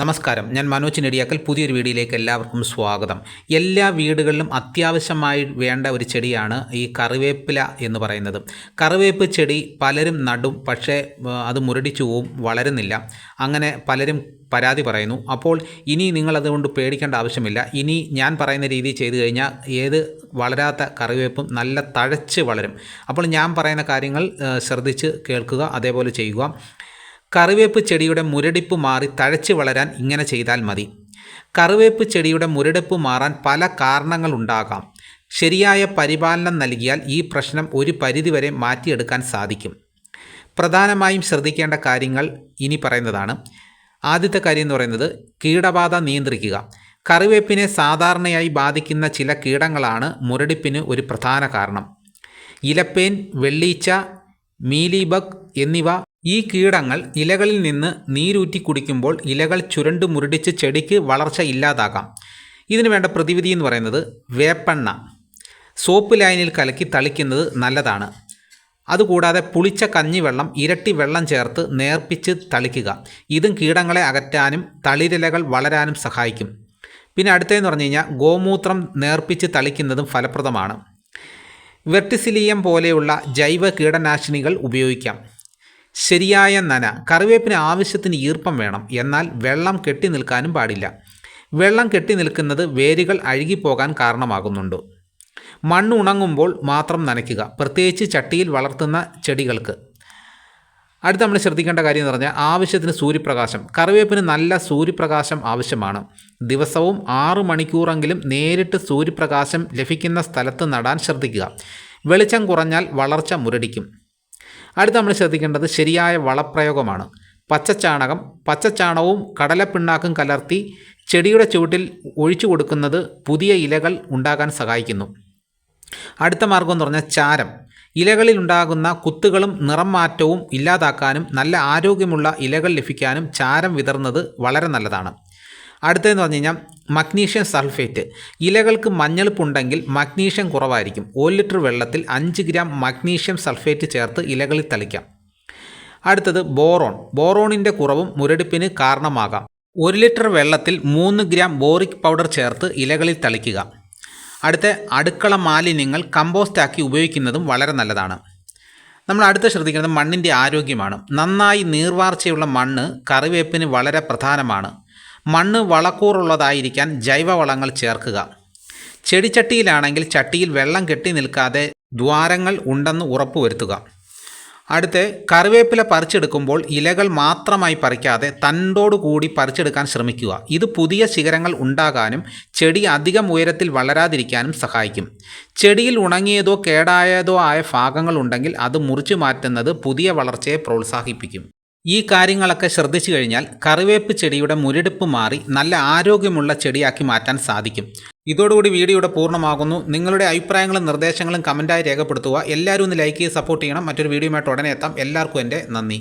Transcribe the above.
നമസ്കാരം. ഞാൻ മനോജ് നെടിയാക്കൽ. പുതിയൊരു വീഡിയോയിലേക്ക് എല്ലാവർക്കും സ്വാഗതം. എല്ലാ വീടുകളിലും അത്യാവശ്യമായി വേണ്ട ഒരു ചെടിയാണ് ഈ കറിവേപ്പില എന്ന് പറയുന്നത്. കറിവേപ്പ് ചെടി പലരും നടും പക്ഷേ അത് മുരടിച്ചു പോവും വളരുന്നില്ല. അങ്ങനെ പലരും പരാതി പറയുന്നു. അപ്പോൾ ഇനി നിങ്ങളതുകൊണ്ട് പേടിക്കേണ്ട ആവശ്യമില്ല. ഇനി ഞാൻ പറയുന്ന രീതി ചെയ്തു കഴിഞ്ഞാൽ ഏത് വളരാത്ത കറിവേപ്പും നല്ല തഴച്ച് വളരും. അപ്പോൾ ഞാൻ പറയുന്ന കാര്യങ്ങൾ ശ്രദ്ധിച്ച് കേൾക്കുക അതേപോലെ ചെയ്യുക. കറിവേപ്പ് ചെടിയുടെ മുരടിപ്പ് മാറി തഴച്ച് വളരാൻ ഇങ്ങനെ ചെയ്താൽ മതി. കറിവേപ്പ് ചെടിയുടെ മുരടിപ്പ് മാറാൻ പല കാരണങ്ങളുണ്ടാകാം ശരിയായ പരിപാലനം നൽകിയാൽ ഈ പ്രശ്നം ഒരു പരിധിവരെ മാറ്റിയെടുക്കാൻ സാധിക്കും. പ്രധാനമായും ശ്രദ്ധിക്കേണ്ട കാര്യങ്ങൾ ഇനി പറയുന്നതാണ്. ആദ്യത്തെ കാര്യം എന്ന് പറയുന്നത് കീടബാധ നിയന്ത്രിക്കുക. കറിവേപ്പിനെ സാധാരണയായി ബാധിക്കുന്ന ചില കീടങ്ങളാണ് മുരടിപ്പിന് ഒരു പ്രധാന കാരണം. ഇലപ്പേൻ വെള്ളീച്ച മീലിബഗ് എന്നിവ ഈ കീടങ്ങൾ ഇലകളിൽ നിന്ന് നീരൂറ്റി കുടിക്കുമ്പോൾ ഇലകൾ ചുരണ്ടു മുരടിച്ച് ചെടിക്ക് വളർച്ച ഇല്ലാതാകാം. ഇതിനു വേണ്ട പ്രതിവിധി എന്ന് പറയുന്നത് വേപ്പെണ്ണ. സോപ്പ് ലൈനിൽ കലക്കി തളിക്കുന്നത് നല്ലതാണ്. അതുകൂടാതെ പുളിച്ച കഞ്ഞിവെള്ളം ഇരട്ടി വെള്ളം ചേർത്ത് നേർപ്പിച്ച് തളിക്കുക. ഇതും കീടങ്ങളെ അകറ്റാനും തളിരിലകൾ വളരാനും സഹായിക്കും. പിന്നെ അടുത്തതെന്ന് പറഞ്ഞു കഴിഞ്ഞാൽ ഗോമൂത്രം നേർപ്പിച്ച് തളിക്കുന്നതും ഫലപ്രദമാണ്. വെർട്ടിസിലിയം പോലെയുള്ള ജൈവ കീടനാശിനികൾ ഉപയോഗിക്കാം. ശരിയായ നന കറിവേപ്പിന് ആവശ്യത്തിന് ഈർപ്പം വേണം. എന്നാൽ വെള്ളം കെട്ടി നിൽക്കാനും പാടില്ല. വെള്ളം കെട്ടി നിൽക്കുന്നത് വേരുകൾ അഴുകിപ്പോകാൻ കാരണമാകുന്നുണ്ട്. മണ്ണ് ഉണങ്ങുമ്പോൾ മാത്രം നനയ്ക്കുക പ്രത്യേകിച്ച് ചട്ടിയിൽ വളർത്തുന്ന ചെടികൾക്ക്. അടുത്ത നമ്മൾ ശ്രദ്ധിക്കേണ്ട കാര്യം എന്ന് പറഞ്ഞാൽ ആവശ്യത്തിന് സൂര്യപ്രകാശം. കറിവേപ്പിന് നല്ല സൂര്യപ്രകാശം ആവശ്യമാണ്. ദിവസവും ആറു മണിക്കൂറെങ്കിലും നേരിട്ട് സൂര്യപ്രകാശം ലഭിക്കുന്ന സ്ഥലത്ത് നടാൻ ശ്രദ്ധിക്കുക. വെളിച്ചം കുറഞ്ഞാൽ വളർച്ച മുരടിക്കും. അടുത്ത നമ്മൾ ശ്രദ്ധിക്കേണ്ടത് ശരിയായ വളപ്രയോഗമാണ്. പച്ചച്ചാണകം പച്ചച്ചാണകവും കടലപ്പിണ്ണാക്കും കലർത്തി ചെടിയുടെ ചുവട്ടിൽ ഒഴിച്ചു കൊടുക്കുന്നത് പുതിയ ഇലകൾ ഉണ്ടാകാൻ സഹായിക്കുന്നു. അടുത്ത മാർഗം എന്ന് പറഞ്ഞാൽ ചാരം. ഇലകളിൽ ഉണ്ടാകുന്ന കുത്തുകളും നിറം മാറ്റവും ഇല്ലാതാക്കാനും നല്ല ആരോഗ്യമുള്ള ഇലകൾ ലഭിക്കാനും ചാരം വിതറുന്നത് വളരെ നല്ലതാണ്. അടുത്തതെന്ന് പറഞ്ഞു കഴിഞ്ഞാൽ മഗ്നീഷ്യം സൾഫേറ്റ്. ഇലകൾക്ക് മഞ്ഞളിപ്പുണ്ടെങ്കിൽ മഗ്നീഷ്യം കുറവായിരിക്കും. ഒരു ലിറ്റർ വെള്ളത്തിൽ അഞ്ച് ഗ്രാം മഗ്നീഷ്യം സൾഫേറ്റ് ചേർത്ത് ഇലകളിൽ തളിക്കാം. അടുത്തത് ബോറോൺ. ബോറോണിന്റെ കുറവും മുരടിപ്പിന് കാരണമാകാം. ഒരു ലിറ്റർ വെള്ളത്തിൽ മൂന്ന് ഗ്രാം ബോറിക് പൗഡർ ചേർത്ത് ഇലകളിൽ തളിക്കുക. അടുത്ത അടുക്കള മാലിന്യങ്ങൾ കമ്പോസ്റ്റാക്കി ഉപയോഗിക്കുന്നതും വളരെ നല്ലതാണ്. നമ്മൾ അടുത്ത ശ്രദ്ധിക്കുന്നത് മണ്ണിന്റെ ആരോഗ്യമാണ്. നന്നായി നീർവാർച്ചയുള്ള മണ്ണ് കറിവേപ്പിന് വളരെ പ്രധാനമാണ്. മണ്ണ് വളക്കൂറുള്ളതായിരിക്കാൻ ജൈവവളങ്ങൾ ചേർക്കുക. ചെടിച്ചട്ടിയിലാണെങ്കിൽ ചട്ടിയിൽ വെള്ളം കെട്ടി നിൽക്കാതെ ദ്വാരങ്ങൾ ഉണ്ടെന്ന് ഉറപ്പുവരുത്തുക. അടുത്ത് കറിവേപ്പില പറിച്ചെടുക്കുമ്പോൾ ഇലകൾ മാത്രമായി പറിക്കാതെ തണ്ടോടുകൂടി പറിച്ചെടുക്കാൻ ശ്രമിക്കുക. ഇത് പുതിയ ശിഖരങ്ങൾ ഉണ്ടാകാനും ചെടി അധികം ഉയരത്തിൽ വളരാതിരിക്കാനും സഹായിക്കും. ചെടിയിൽ ഉണങ്ങിയതോ കേടായതോ ആയ ഭാഗങ്ങൾ ഉണ്ടെങ്കിൽ അത് മുറിച്ചു മാറ്റുന്നത് പുതിയ വളർച്ചയെ പ്രോത്സാഹിപ്പിക്കും. ഈ കാര്യങ്ങളൊക്കെ ശ്രദ്ധിച്ചു കഴിഞ്ഞാൽ കറിവേപ്പ് ചെടിയുടെ മുരടിപ്പ് മാറി നല്ല ആരോഗ്യമുള്ള ചെടിയാക്കി മാറ്റാൻ സാധിക്കും. ഇതോടുകൂടി വീഡിയോയുടെ പൂർണമാകുന്നു. നിങ്ങളുടെ അഭിപ്രായങ്ങളും നിർദ്ദേശങ്ങളും കമന്റായി രേഖപ്പെടുത്തുക. എല്ലാവരും ഒന്ന് ലൈക്ക് ചെയ്ത് സപ്പോർട്ട് ചെയ്യണം. മറ്റൊരു വീഡിയോയുമായിട്ട് ഉടനെ എത്താം. എല്ലാവർക്കും എന്റെ നന്ദി.